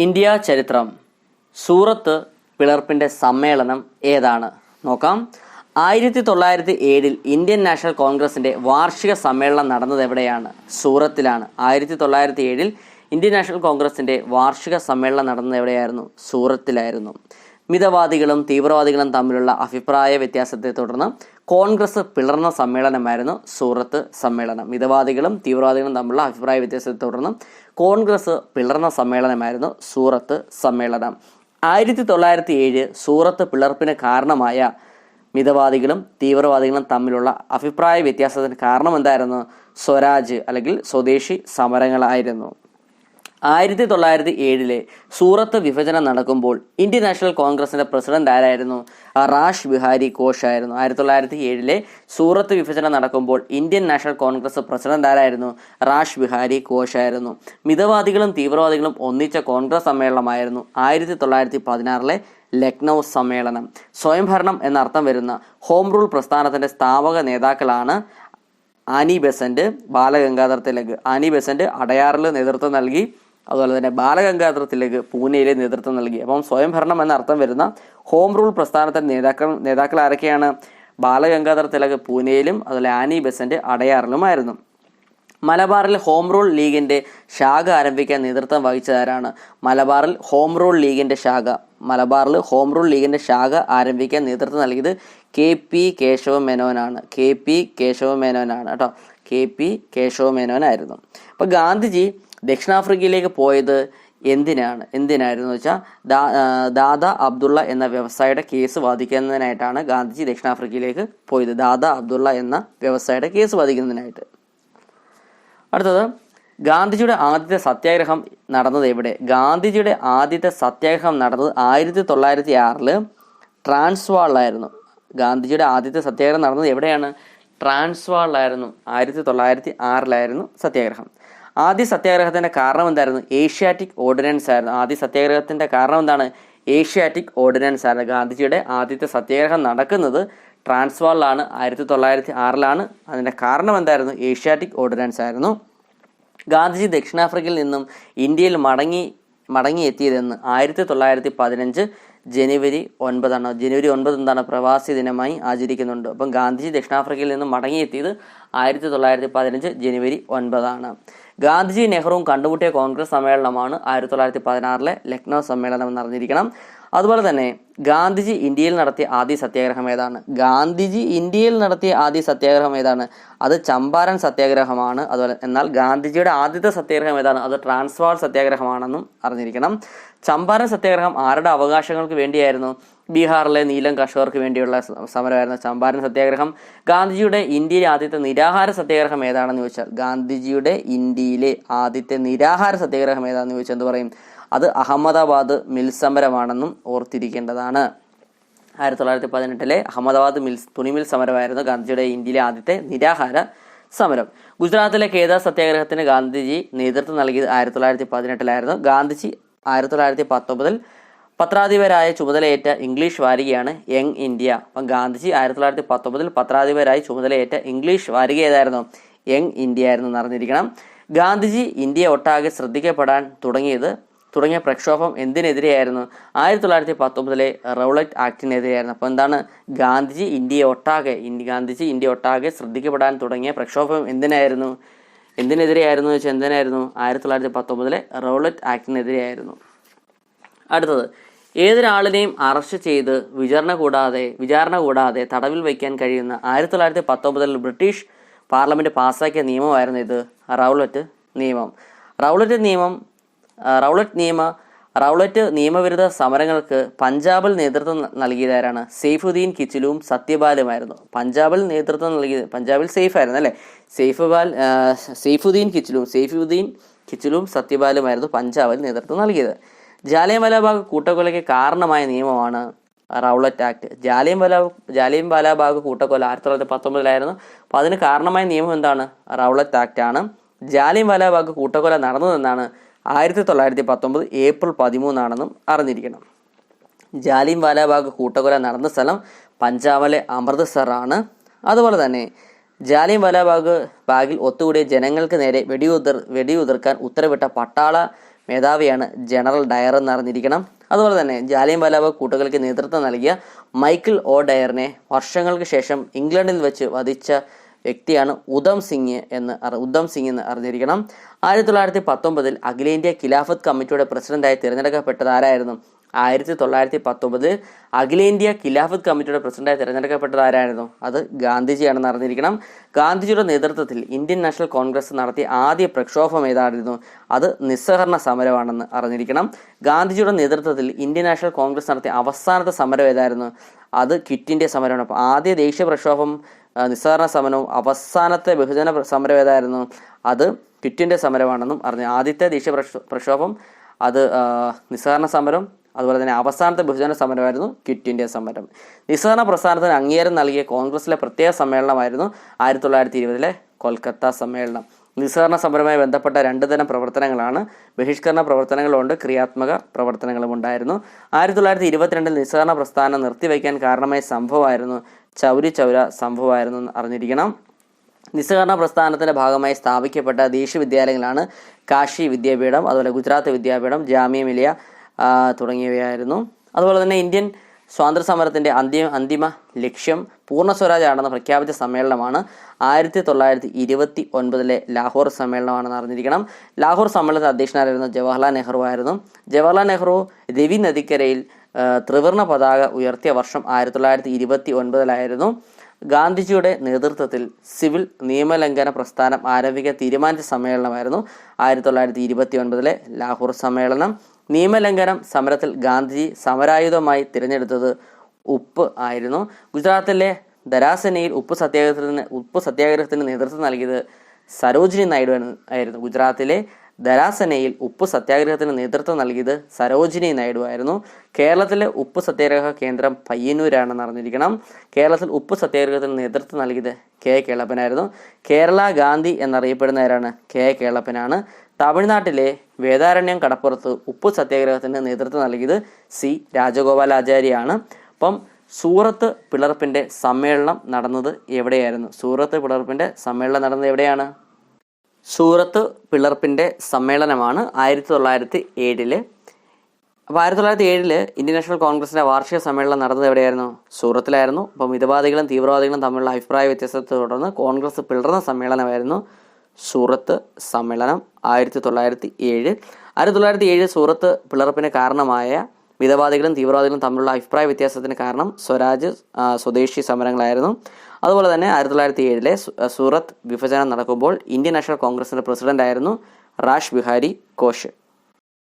India ചരിത്രം. സൂറത്ത് പിളർപ്പിന്റെ സമ്മേളനം ഏതാണ്? നോക്കാം. ആയിരത്തി തൊള്ളായിരത്തി ഏഴിൽ ഇന്ത്യൻ നാഷണൽ കോൺഗ്രസിന്റെ വാർഷിക സമ്മേളനം നടന്നത് എവിടെയാണ്? സൂറത്തിലാണ്. ആയിരത്തി തൊള്ളായിരത്തി ഏഴിൽ ഇന്ത്യൻ നാഷണൽ കോൺഗ്രസിന്റെ വാർഷിക സമ്മേളനം നടന്നത് എവിടെയായിരുന്നു? സൂറത്തിലായിരുന്നു. മിതവാദികളും തീവ്രവാദികളും തമ്മിലുള്ള അഭിപ്രായ വ്യത്യാസത്തെ തുടർന്ന് കോൺഗ്രസ് പിളർന്ന സമ്മേളനമായിരുന്നു സൂറത്ത് സമ്മേളനം. മിതവാദികളും തീവ്രവാദികളും തമ്മിലുള്ള അഭിപ്രായ വ്യത്യാസത്തെ തുടർന്ന് കോൺഗ്രസ് പിളർന്ന സമ്മേളനമായിരുന്നു സൂറത്ത് സമ്മേളനം. ആയിരത്തി തൊള്ളായിരത്തി ഏഴ് സൂറത്ത് പിളർപ്പിന് കാരണമായ മിതവാദികളും തീവ്രവാദികളും തമ്മിലുള്ള അഭിപ്രായ വ്യത്യാസത്തിന് കാരണം എന്തായിരുന്നു സ്വരാജ് അല്ലെങ്കിൽ സ്വദേശി സമരങ്ങളായിരുന്നു. ആയിരത്തി തൊള്ളായിരത്തി ഏഴിലെ സൂറത്ത് വിഭജനം നടക്കുമ്പോൾ ഇന്ത്യൻ നാഷണൽ കോൺഗ്രസിന്റെ പ്രസിഡന്റ് ആരായിരുന്നു? റാഷ് ബിഹാരി ഘോഷ് ആയിരുന്നു. ആയിരത്തി തൊള്ളായിരത്തി ഏഴിലെ സൂറത്ത് വിഭജനം നടക്കുമ്പോൾ ഇന്ത്യൻ നാഷണൽ കോൺഗ്രസ് പ്രസിഡന്റ് ആരായിരുന്നു? റാഷ് ബിഹാരി ഘോഷ് ആയിരുന്നു. മിതവാദികളും തീവ്രവാദികളും ഒന്നിച്ച കോൺഗ്രസ് സമ്മേളനമായിരുന്നു ആയിരത്തി തൊള്ളായിരത്തി പതിനാറിലെ ലക്നൗ സമ്മേളനം. സ്വയംഭരണം എന്നർത്ഥം വരുന്ന ഹോം റൂൾ പ്രസ്ഥാനത്തിന്റെ സ്ഥാപക നേതാക്കളാണ് Annie Besant Balagangadhar Tilak. Annie Besant അടയാറിൽ നേതൃത്വം നൽകി. അതുപോലെ തന്നെ ബാലഗംഗാധര തിലക് പൂനെയിലെ നേതൃത്വം നൽകി. അപ്പം സ്വയംഭരണം എന്ന അർത്ഥം വരുന്ന ഹോം റൂൾ പ്രസ്ഥാനത്തിന്റെ നേതാക്കൾ നേതാക്കൾ ആരൊക്കെയാണ്? ബാലഗംഗാധർ തിലക് പൂനെയിലും അതുപോലെ ആനി ബെസന്റ് അടയാറിലുമായിരുന്നു. മലബാറിൽ ഹോം റൂൾ ലീഗിന്റെ ശാഖ ആരംഭിക്കാൻ നേതൃത്വം വഹിച്ചതാരാണ് മലബാറിൽ ഹോം റൂൾ ലീഗിന്റെ ശാഖ മലബാറിൽ ഹോം റൂൾ ലീഗിന്റെ ശാഖ ആരംഭിക്കാൻ നേതൃത്വം നൽകിയത് കെ പി കേശവ മേനോനാണ്. കെ പി കേശവ മേനോനാണ് കേട്ടോ. കെ പി കേശവ മേനോനായിരുന്നു. അപ്പൊ ഗാന്ധിജി ദക്ഷിണാഫ്രിക്കയിലേക്ക് പോയത് എന്തിനാണ്? എന്തിനായിരുന്നു വെച്ചാൽ ദാ ദാദ അബ്ദുള്ള എന്ന വ്യവസായിയുടെ കേസ് വാദിക്കുന്നതിനായിട്ടാണ് ഗാന്ധിജി ദക്ഷിണാഫ്രിക്കയിലേക്ക് പോയത്. ദാദ അബ്ദുള്ള എന്ന വ്യവസായിയുടെ കേസ് വാദിക്കുന്നതിനായിട്ട്. അടുത്തത് ഗാന്ധിജിയുടെ ആദ്യത്തെ സത്യാഗ്രഹം നടന്നത് എവിടെ? ഗാന്ധിജിയുടെ ആദ്യത്തെ സത്യാഗ്രഹം നടന്നത് ആയിരത്തി തൊള്ളായിരത്തി ആറിൽ ട്രാൻസ്വാളിലായിരുന്നു. ഗാന്ധിജിയുടെ ആദ്യത്തെ സത്യാഗ്രഹം നടന്നത് എവിടെയാണ്? ട്രാൻസ്വാളിലായിരുന്നു. ആയിരത്തി തൊള്ളായിരത്തി ആറിലായിരുന്നു സത്യാഗ്രഹം. ആദ്യ സത്യാഗ്രഹത്തിന്റെ കാരണം എന്തായിരുന്നു? ഏഷ്യാറ്റിക് ഓർഡിനൻസ് ആയിരുന്നു. ആദ്യ സത്യാഗ്രഹത്തിന്റെ കാരണം എന്താണ്? ഏഷ്യാറ്റിക് ഓർഡിനൻസ് ആയിരുന്നു. ഗാന്ധിജിയുടെ ആദ്യത്തെ സത്യാഗ്രഹം നടക്കുന്നത് ട്രാൻസ്വാളിലാണ്. ആയിരത്തി തൊള്ളായിരത്തി ആറിലാണ് അതിന്റെ കാരണം എന്തായിരുന്നു? ഏഷ്യാറ്റിക് ഓർഡിനൻസ് ആയിരുന്നു. ഗാന്ധിജി ദക്ഷിണാഫ്രിക്കയിൽ നിന്നും ഇന്ത്യയിൽ മടങ്ങി മടങ്ങിയെത്തിയതെന്ന് ആയിരത്തി തൊള്ളായിരത്തി പതിനഞ്ച് ജനുവരി ഒൻപതാണ്. ജനുവരി ഒൻപത് എന്താണ്? പ്രവാസി ദിനമായി ആചരിക്കുന്നുണ്ട്. അപ്പം ഗാന്ധിജി ദക്ഷിണാഫ്രിക്കയിൽ നിന്നും മടങ്ങിയെത്തിയത് ആയിരത്തി തൊള്ളായിരത്തി പതിനഞ്ച് ജനുവരി ഒൻപതാണ്. ഗാന്ധിജി നെഹ്റുവും കണ്ടുമുട്ടിയ കോൺഗ്രസ് സമ്മേളനമാണ് ആയിരത്തി തൊള്ളായിരത്തി പതിനാറിലെ ലക്നൗ സമ്മേളനം എന്നറിഞ്ഞിരിക്കണം. അതുപോലെ തന്നെ ഗാന്ധിജി ഇന്ത്യയിൽ നടത്തിയ ആദ്യ സത്യാഗ്രഹം ഏതാണ്? ഗാന്ധിജി ഇന്ത്യയിൽ നടത്തിയ ആദ്യ സത്യാഗ്രഹം ഏതാണ്? അത് ചമ്പാരൻ സത്യാഗ്രഹമാണ്. അതുപോലെ എന്നാൽ ഗാന്ധിജിയുടെ ആദ്യത്തെ സത്യാഗ്രഹം ഏതാണ്? അത് ട്രാൻസ്വാൾ സത്യാഗ്രഹമാണെന്നും അറിഞ്ഞിരിക്കണം. ചമ്പാരൻ സത്യാഗ്രഹം ആരുടെ അവകാശങ്ങൾക്ക് വേണ്ടിയായിരുന്നു? ബീഹാറിലെ നീലം കർഷകർക്ക് വേണ്ടിയുള്ള സമരമായിരുന്നു ചമ്പാരൻ സത്യാഗ്രഹം. ഗാന്ധിജിയുടെ ഇന്ത്യയിലെ ആദ്യത്തെ നിരാഹാര സത്യാഗ്രഹം ഏതാണെന്ന് ചോദിച്ചാൽ ഗാന്ധിജിയുടെ ഇന്ത്യയിലെ ആദ്യത്തെ നിരാഹാര സത്യാഗ്രഹം ഏതാണെന്ന് ചോദിച്ചാൽ എന്ത് പറയും? അത് അഹമ്മദാബാദ് മിൽ സമരമാണെന്നും ഓർത്തിരിക്കേണ്ടതാണ്. ആയിരത്തി തൊള്ളായിരത്തി പതിനെട്ടിലെ അഹമ്മദാബാദ് മിൽസ് തുണിമിൽ സമരമായിരുന്നു ഗാന്ധിജിയുടെ ഇന്ത്യയിലെ ആദ്യത്തെ നിരാഹാര സമരം. ഗുജറാത്തിലെ കേദാർ സത്യാഗ്രഹത്തിന് ഗാന്ധിജി നേതൃത്വം നൽകിയത് ആയിരത്തി തൊള്ളായിരത്തി പതിനെട്ടിലായിരുന്നു ഗാന്ധിജി ആയിരത്തി തൊള്ളായിരത്തി പത്തൊമ്പതിൽ പത്രാധിപരായ ചുമതലയേറ്റ ഇംഗ്ലീഷ് വാരികയാണ് യങ് ഇന്ത്യ. അപ്പം ഗാന്ധിജി ആയിരത്തി തൊള്ളായിരത്തി പത്തൊമ്പതിൽ പത്രാധിപരായി ചുമതലയേറ്റ ഇംഗ്ലീഷ് വാരിക ഏതായിരുന്നു യങ് ഇന്ത്യ ആയിരുന്നു എന്ന് അറിഞ്ഞിരിക്കണം ഗാന്ധിജി ഇന്ത്യ ഒട്ടാകെ ശ്രദ്ധിക്കപ്പെടാൻ തുടങ്ങിയത് തുടങ്ങിയ പ്രക്ഷോഭം എന്തിനെതിരെയായിരുന്നു? ആയിരത്തി തൊള്ളായിരത്തി പത്തൊമ്പതിലെ റൗളറ്റ് ആക്ടിനെതിരെയായിരുന്നു. അപ്പോൾ എന്താണ്? ഗാന്ധിജി ഇന്ത്യയെ ഒട്ടാകെ ഗാന്ധിജി ഇന്ത്യ ഒട്ടാകെ ശ്രദ്ധിക്കപ്പെടാൻ തുടങ്ങിയ പ്രക്ഷോഭം എന്തിനായിരുന്നു? എന്തിനെതിരെയായിരുന്നു വെച്ചാൽ എന്തിനായിരുന്നു? ആയിരത്തി തൊള്ളായിരത്തി പത്തൊമ്പതിലെ റൗളറ്റ് ആക്ടിനെതിരെയായിരുന്നു. അടുത്തത് ഏതൊരാളിനെയും അറസ്റ്റ് ചെയ്ത് വിചാരണ കൂടാതെ വിചാരണ കൂടാതെ തടവിൽ വയ്ക്കാൻ കഴിയുന്ന ആയിരത്തി തൊള്ളായിരത്തി പത്തൊമ്പതിൽ ബ്രിട്ടീഷ് പാർലമെന്റ് പാസ്സാക്കിയ നിയമമായിരുന്നു ഇത്. റൗലറ്റ് നിയമം. റൗലറ്റ് നിയമം റൗളറ്റ് നിയമ റൗളറ്റ് നിയമവിരുദ്ധ സമരങ്ങൾക്ക് പഞ്ചാബിൽ നേതൃത്വം നൽകിയതാരാണ്? സെയ്ഫുദ്ദീൻ കിച്ചിലും സത്യപാലുമായിരുന്നു. പഞ്ചാബിൽ നേതൃത്വം നൽകി പഞ്ചാബിൽ സേഫ് ആയിരുന്നു അല്ലേ സെയ്ഫുബാൽ സെയ്ഫുദ്ദീൻ കിച്ചിലും സെയ്ഫുദ്ദീൻ കിച്ചിലും സത്യപാലുമായിരുന്നു പഞ്ചാബിൽ നേതൃത്വം നൽകിയത്. ജാലിയൻവാലാബാഗ് കൂട്ടക്കൊലയ്ക്ക് കാരണമായ നിയമമാണ് റൗളറ്റ് ആക്ട്. ജാലിയൻ വാല ജാലിയൻ വാലാബാഗ് കൂട്ടക്കൊല ആയിരത്തി തൊള്ളായിരത്തി പത്തൊമ്പതിലായിരുന്നു അപ്പോൾ അതിന് കാരണമായ നിയമം എന്താണ്? റൗളറ്റ് ആക്ട് ആണ്. ജാലിയൻ വാലാബാഗ് കൂട്ടക്കൊല നടന്നതെന്നാണ് ആയിരത്തി തൊള്ളായിരത്തി പത്തൊമ്പത് ഏപ്രിൽ പതിമൂന്നാണെന്നും അറിഞ്ഞിരിക്കണം. ജാലിൻ വാലാബാഗ് കൂട്ടക്കൊല നടന്ന സ്ഥലം പഞ്ചാബിലെ അമൃത്സറാണ് അതുപോലെ തന്നെ ജാലിയൻ വാലാബാഗ് ബാഗിൽ ഒത്തുകൂടിയ ജനങ്ങൾക്ക് നേരെ വെടിയുതിർ വെടിയുതിർക്കാൻ ഉത്തരവിട്ട പട്ടാള മേധാവിയാണ് ജനറൽ ഡയർ എന്ന് അറിഞ്ഞിരിക്കണം. അതുപോലെ തന്നെ ജാലിയൻ വാലാബാഗ് കൂട്ടുകൾക്ക് നേതൃത്വം നൽകിയ മൈക്കിൾ ഓ ഡയറിനെ വർഷങ്ങൾക്ക് ശേഷം ഇംഗ്ലണ്ടിൽ വെച്ച് വധിച്ച വ്യക്തിയാണ് ഉദം സിംഗ് എന്ന് ഉധം സിംഗ് എന്ന് അറിഞ്ഞിരിക്കണം. ആയിരത്തി തൊള്ളായിരത്തി പത്തൊമ്പതിൽ അഖിലേന്ത്യാ ഖിലാഫത്ത് കമ്മിറ്റിയുടെ പ്രസിഡന്റായി തിരഞ്ഞെടുക്കപ്പെട്ടത് ആരായിരുന്നു? ആയിരത്തി തൊള്ളായിരത്തി പത്തൊമ്പതിൽ അഖിലേന്ത്യാ ഖിലാഫത്ത് കമ്മിറ്റിയുടെ പ്രസിഡന്റായി തിരഞ്ഞെടുക്കപ്പെട്ടത് ആരായിരുന്നു? അത് ഗാന്ധിജിയാണെന്ന് അറിഞ്ഞിരിക്കണം. ഗാന്ധിജിയുടെ നേതൃത്വത്തിൽ ഇന്ത്യൻ നാഷണൽ കോൺഗ്രസ് നടത്തിയ ആദ്യ പ്രക്ഷോഭം ഏതായിരുന്നു? അത് നിസ്സഹരണ സമരമാണെന്ന് അറിഞ്ഞിരിക്കണം. ഗാന്ധിജിയുടെ നേതൃത്വത്തിൽ ഇന്ത്യൻ നാഷണൽ കോൺഗ്രസ് നടത്തിയ അവസാനത്തെ സമരം ഏതായിരുന്നു? അത് ഇന്ത്യ സമരമാണ്. അപ്പോൾ ആദ്യ ദേശീയ പ്രക്ഷോഭം ആ, നിസ്സഹരണ സമരവും അവസാനത്തെ ബഹുജന സമരം ഏതായിരുന്നു അത് കിറ്റിന്റെ സമരമാണെന്നും അറിഞ്ഞു ആദ്യത്തെ ദേശീയ പ്രക്ഷോ- പ്രക്ഷോഭം അത് നിസ്സാരണ സമരം അതുപോലെ തന്നെ അവസാനത്തെ ബഹുജന സമരമായിരുന്നു ഇന്ത്യ സമരം. നിസ്സാരണ പ്രസ്ഥാനത്തിന് അംഗീകാരം നൽകിയ കോൺഗ്രസിലെ പ്രത്യേക സമ്മേളനമായിരുന്നു ആയിരത്തി തൊള്ളായിരത്തി ഇരുപതിലെ കൊൽക്കത്ത സമ്മേളനം. നിസ്സാരണ സമരവുമായി ബന്ധപ്പെട്ട രണ്ട് തരം പ്രവർത്തനങ്ങളാണ്. ബഹിഷ്കരണ പ്രവർത്തനങ്ങളുണ്ട് ക്രിയാത്മക പ്രവർത്തനങ്ങളും ഉണ്ടായിരുന്നു ആയിരത്തി തൊള്ളായിരത്തി ഇരുപത്തിരണ്ടിൽ നിസ്സാരണ പ്രസ്ഥാനം നിർത്തിവെക്കാൻ കാരണമായ സംഭവമായിരുന്നു ചൗരി ചൗര സംഭവമായിരുന്നു അറിഞ്ഞിരിക്കണം. നിസ്സഹകരണ പ്രസ്ഥാനത്തിന്റെ ഭാഗമായി സ്ഥാപിക്കപ്പെട്ട ദേശീയ വിദ്യാലയങ്ങളാണ് കാശി വിദ്യാപീഠം അതുപോലെ ഗുജറാത്ത് വിദ്യാപീഠം ജാമ്യ മിലിയ തുടങ്ങിയവയായിരുന്നു. അതുപോലെ തന്നെ ഇന്ത്യൻ സ്വാതന്ത്ര്യ സമരത്തിന്റെ അന്തിമ അന്തിമ ലക്ഷ്യം പൂർണ സ്വരാജ് ആണെന്ന് പ്രഖ്യാപിച്ച സമ്മേളനമാണ് ആയിരത്തി തൊള്ളായിരത്തി ഇരുപത്തി ഒൻപതിലെ ലാഹോർ സമ്മേളനമാണെന്ന് അറിഞ്ഞിരിക്കണം. ലാഹോർ സമ്മേളനത്തിൽ അധ്യക്ഷനായിരുന്നു ജവഹർലാൽ നെഹ്റു ആയിരുന്നു ജവഹർലാൽ നെഹ്റു രവി നദിക്കരയിൽ ആ, ത്രിവർണ പതാക ഉയർത്തിയ വർഷം ആയിരത്തി തൊള്ളായിരത്തി ഇരുപത്തി ഒൻപതിലായിരുന്നു ഗാന്ധിജിയുടെ നേതൃത്വത്തിൽ സിവിൽ നിയമലംഘന പ്രസ്ഥാനം ആരംഭിക്കാൻ തീരുമാനിച്ച സമ്മേളനമായിരുന്നു ആയിരത്തി തൊള്ളായിരത്തി ഇരുപത്തി ഒൻപതിലെ ലാഹോർ സമ്മേളനം. നിയമലംഘനം സമരത്തിൽ ഗാന്ധിജി സമരായുധമായി തിരഞ്ഞെടുത്തത് ഉപ്പ് ആയിരുന്നു. ഗുജറാത്തിലെ ദരാസനയിൽ ഉപ്പ് സത്യാഗ്രഹത്തിന് ഉപ്പ് സത്യാഗ്രഹത്തിന് നേതൃത്വം നൽകിയത് സരോജിനി നായിഡു ആയിരുന്നു. ഗുജറാത്തിലെ ദരാസനയിൽ ഉപ്പ് സത്യാഗ്രഹത്തിന് നേതൃത്വം നൽകിയത് സരോജിനി നായിഡു ആയിരുന്നു. കേരളത്തിലെ ഉപ്പ് സത്യാഗ്രഹ കേന്ദ്രം പയ്യന്നൂരാണെന്ന് അറിഞ്ഞിരിക്കണം. കേരളത്തിൽ ഉപ്പ് സത്യാഗ്രഹത്തിന് നേതൃത്വം നൽകിയത് കെ കേളപ്പനായിരുന്നു. കേരള ഗാന്ധി എന്നറിയപ്പെടുന്ന ആരാണ് കെ കേളപ്പനാണ്. തമിഴ്നാട്ടിലെ വേദാരണ്യം കടപ്പുറത്ത് ഉപ്പ് സത്യാഗ്രഹത്തിന് നേതൃത്വം നൽകിയത് സി രാജഗോപാലാചാര്യാണ്. അപ്പം സൂറത്ത് പിളർപ്പിന്റെ സമ്മേളനം നടന്നത് എവിടെയായിരുന്നു? സൂറത്ത് പിളർപ്പിന്റെ സമ്മേളനം നടന്നത് എവിടെയാണ്? സൂറത്ത് പിളർപ്പിന്റെ സമ്മേളനമാണ് ആയിരത്തി തൊള്ളായിരത്തി ഏഴിൽ അപ്പോൾ ആയിരത്തി തൊള്ളായിരത്തി ഏഴിൽ ഇന്ത്യൻ നാഷണൽ കോൺഗ്രസിന്റെ വാർഷിക സമ്മേളനം നടന്നത് എവിടെയായിരുന്നു? സൂറത്തിലായിരുന്നു. അപ്പോൾ മിതവാദികളും തീവ്രവാദികളും തമ്മിലുള്ള അഭിപ്രായ വ്യത്യാസത്തെ തുടർന്ന് കോൺഗ്രസ് പിളർന്ന സമ്മേളനമായിരുന്നു സൂറത്ത് സമ്മേളനം ആയിരത്തി തൊള്ളായിരത്തി ഏഴ് ആയിരത്തി തൊള്ളായിരത്തി ഏഴ് സൂറത്ത് പിളർപ്പിന് കാരണമായ മിതവാദികളും തീവ്രവാദികളും തമ്മിലുള്ള അഭിപ്രായ വ്യത്യാസത്തിന് കാരണം സ്വരാജ് സ്വദേശി സമരങ്ങളായിരുന്നു. അതുപോലെ തന്നെ ആയിരത്തി തൊള്ളായിരത്തി ഏഴിലെ സൂറത്ത് വിഭജനം നടക്കുമ്പോൾ ഇന്ത്യൻ നാഷണൽ കോൺഗ്രസിന്റെ പ്രസിഡന്റ് ആയിരുന്നു റാഷ് ബിഹാരി ഘോഷ്